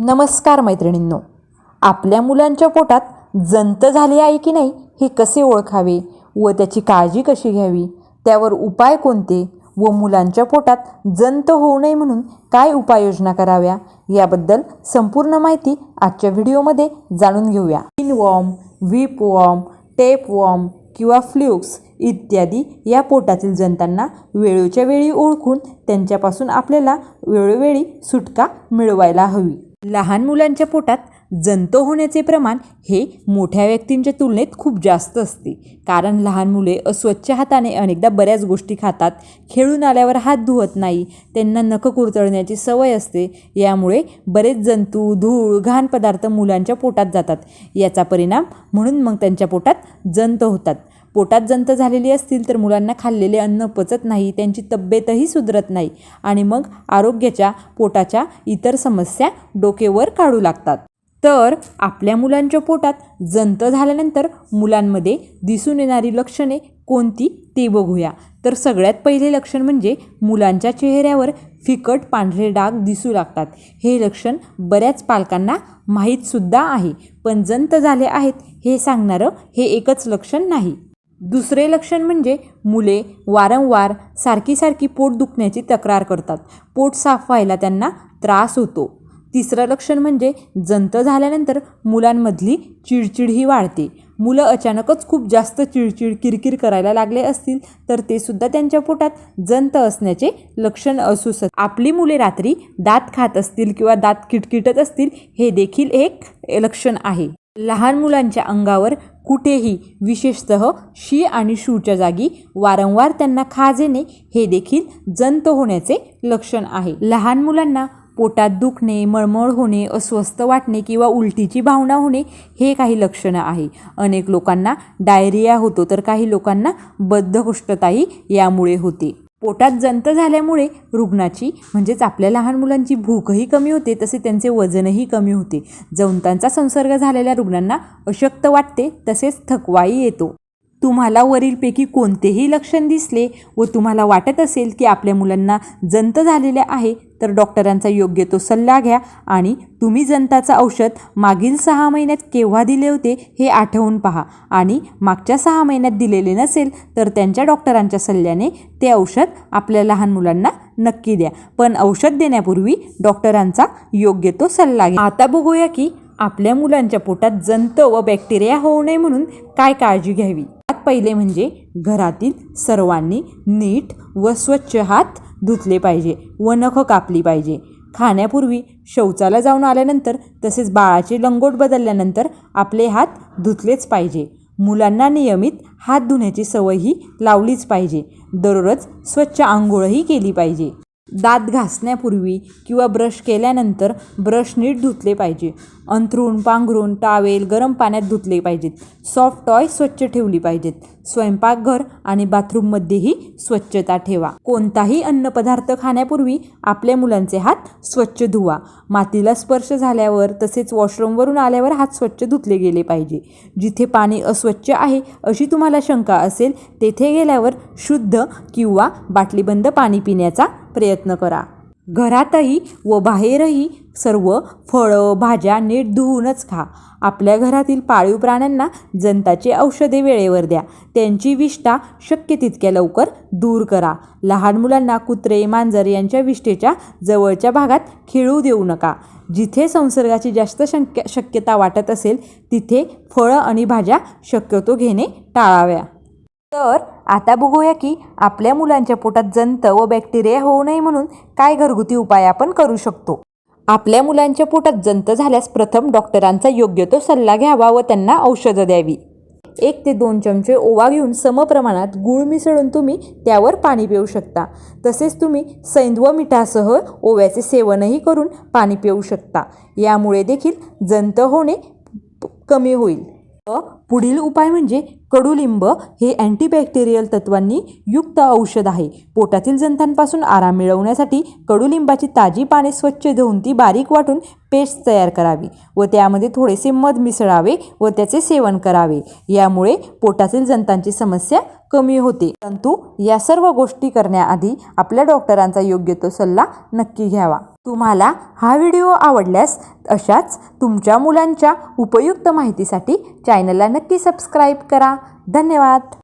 नमस्कार मैत्रिणींनो. आपल्या मुलांच्या पोटात जंत झाली आहे की नाही हे कसे ओळखावे व त्याची काळजी कशी घ्यावी? त्यावर उपाय कोणते व मुलांच्या पोटात जंत होऊ नये म्हणून काय उपाययोजना कराव्या? याबद्दल संपूर्ण माहिती आजच्या व्हिडिओमध्ये जाणून घेऊया. Pinworm whip worm tape worm किंवा फ्ल्युक्स इत्यादी या पोटातील जंतांना वेळोच्या वेळी ओळखून त्यांच्यापासून आपल्याला वेळोवेळी सुटका मिळवायला हवी. लहान मुलांच्या पोटात जंत होण्याचे प्रमाण हे मोठ्या व्यक्तींच्या तुलनेत खूप जास्त असते. कारण लहान मुले अस्वच्छ हाताने अनेकदा बऱ्याच गोष्टी खातात खेळून आल्यावर हात धुवत नाही त्यांना नख कुरतळण्याची सवय असते यामुळे बरेच जंतू धूळ घाण पदार्थ मुलांच्या पोटात जातात. याचा परिणाम म्हणून मग त्यांच्या पोटात जंत होतात. पोटात जंत झालेली असतील तर मुलांना खाल्लेले अन्न पचत नाही त्यांची तब्येतही सुधरत नाही आणि मग आरोग्याच्या पोटाच्या इतर समस्या डोकेवर काढू लागतात. तर आपल्या मुलांच्या पोटात जंत झाल्यानंतर मुलांमध्ये दिसून येणारी लक्षणे कोणती ते बघूया. तर सगळ्यात पहिले लक्षण म्हणजे मुलांच्या चेहऱ्यावर फिकट पांढरे डाग दिसू लागतात. हे लक्षण बऱ्याच पालकांना माहीतसुद्धा आहे पण जंत झाले आहेत हे सांगणारं हे एकच लक्षण नाही. दुसरे लक्षण म्हणजे मुले वारंवार सारखी सारखी पोट दुखण्याची तक्रार करतात. पोट साफ व्हायला त्यांना त्रास होतो. तिसरं लक्षण म्हणजे जंत झाल्यानंतर मुलांमधली चिडचिडही वाढते. मुलं अचानकच खूप जास्त चिडचिड किरकिर करायला लागले असतील तर ते सुद्धा त्यांच्या पोटात जंत असण्याचे लक्षण असू शकते. आपली मुले रात्री दात खात असतील किंवा दात किटकिटत असतील हे देखील एक लक्षण आहे. लहान मुलांच्या अंगावर कुठेही विशेषतः शी आणि शूच्या जागी वारंवार त्यांना खाज येणे हे देखील जंत होण्याचे लक्षण आहे. लहान मुलांना पोटात दुखणे मळमळ होणे अस्वस्थ वाटणे किंवा उलटीची भावना होणे हे काही लक्षणं आहे. अनेक लोकांना डायरिया होतो तर काही लोकांना बद्धकोष्ठताही यामुळे होते. पोटात जंत झाल्यामुळे रुग्णाची म्हणजेच आपल्या लहान मुलांची भूकही कमी होते तसे त्यांचे वजनही कमी होते. जंतांचा संसर्ग झालेल्या रुग्णांना अशक्त वाटते तसेच थकवाही येतो. तुम्हाला वरीलपैकी कोणतेही लक्षण दिसले व तुम्हाला वाटत असेल की आपल्या मुलांना जंत झालेले आहे तर डॉक्टरांचा योग्य तो सल्ला घ्या आणि तुम्ही जंताचं औषध मागील सहा महिन्यात केव्हा दिले होते हे आठवून पहा. आणि मागच्या सहा महिन्यात दिलेले नसेल तर त्यांच्या डॉक्टरांच्या सल्ल्याने ते औषध आपल्या लहान मुलांना नक्की द्या. पण औषध देण्यापूर्वी डॉक्टरांचा योग्य तो सल्ला घ्या. आता बघूया की आपल्या मुलांच्या पोटात जंत व बॅक्टेरिया होऊ नये म्हणून काय काळजी घ्यावी. पहिले म्हणजे घरातील सर्वांनी नीट व स्वच्छ हात धुतले पाहिजे व नखं कापली पाहिजे. खाण्यापूर्वी शौचाला जाऊन आल्यानंतर तसेच बाळाचे लंगोट बदलल्यानंतर आपले हात धुतलेच पाहिजे. मुलांना नियमित हात धुण्याची सवयही लावलीच पाहिजे. दररोज स्वच्छ आंघोळही केली पाहिजे. दात घासण्यापूर्वी किंवा ब्रश केल्यानंतर ब्रश नीट धुतले पाहिजे. अंथरूण पांघरूण टावेल गरम पाण्यात धुतले पाहिजेत. सॉफ्ट टॉय स्वच्छ ठेवली पाहिजेत. स्वयंपाकघर आणि बाथरूममध्येही स्वच्छता ठेवा. कोणताही अन्नपदार्थ खाण्यापूर्वी आपल्या मुलांचे हात स्वच्छ धुवा. मातीला स्पर्श झाल्यावर तसेच वॉशरूमवरून आल्यावर हात स्वच्छ धुतले गेले पाहिजे. जिथे पाणी अस्वच्छ आहे अशी तुम्हाला शंका असेल तेथे गेल्यावर शुद्ध किंवा बाटलीबंद पाणी पिण्याचा प्रयत्न करा. घरातही व बाहेरही सर्व फळं भाज्या नीट धुवूनच खा. आपल्या घरातील पाळीव प्राण्यांना जंताची औषधे वेळेवर द्या. त्यांची विष्ठा शक्य तितक्या लवकर दूर करा. लहान मुलांना कुत्रे मांजर यांच्या विष्ठेच्या जवळच्या भागात खेळू देऊ नका. जिथे संसर्गाची जास्त शक्य शक्यता वाटत असेल तिथे फळं आणि भाज्या शक्यतो घेणे टाळाव्या. तर आता बघूया की आपल्या मुलांच्या पोटात जंत व बॅक्टेरिया होऊ नये म्हणून काय घरगुती उपाय आपण करू शकतो. आपल्या मुलांच्या पोटात जंत झाल्यास प्रथम डॉक्टरांचा योग्य तो सल्ला घ्यावा व त्यांना औषधं द्यावी. एक ते दोन चमचे ओवा घेऊन समप्रमाणात गूळ मिसळून तुम्ही त्यावर पाणी पिऊ शकता. तसेच तुम्ही सैंधव मिठासह ओव्याचे सेवनही करून पाणी पिऊ शकता. यामुळे देखील जंत होणे कमी होईल. पुढील उपाय म्हणजे कडुलिंब हे अँटीबॅक्टेरियल तत्वांनी युक्त औषध आहे. पोटातील जंतांपासून आराम मिळवण्यासाठी कडुलिंबाची ताजी पाने स्वच्छ धुवून ती बारीक वाटून पेस्ट तयार करावी व त्यामध्ये थोडेसे मध मिसळावे व त्याचे सेवन करावे. यामुळे पोटातील जंतांची समस्या कमी होते. परंतु या सर्व गोष्टी करण्याआधी आपल्या डॉक्टरांचा योग्य तो सल्ला नक्की घ्यावा. तुम्हाला हा व्हिडिओ आवडल्यास अशाच तुमच्या मुलांच्या उपयुक्त माहितीसाठी चॅनलला नक्की सबस्क्राईब करा. धन्यवाद.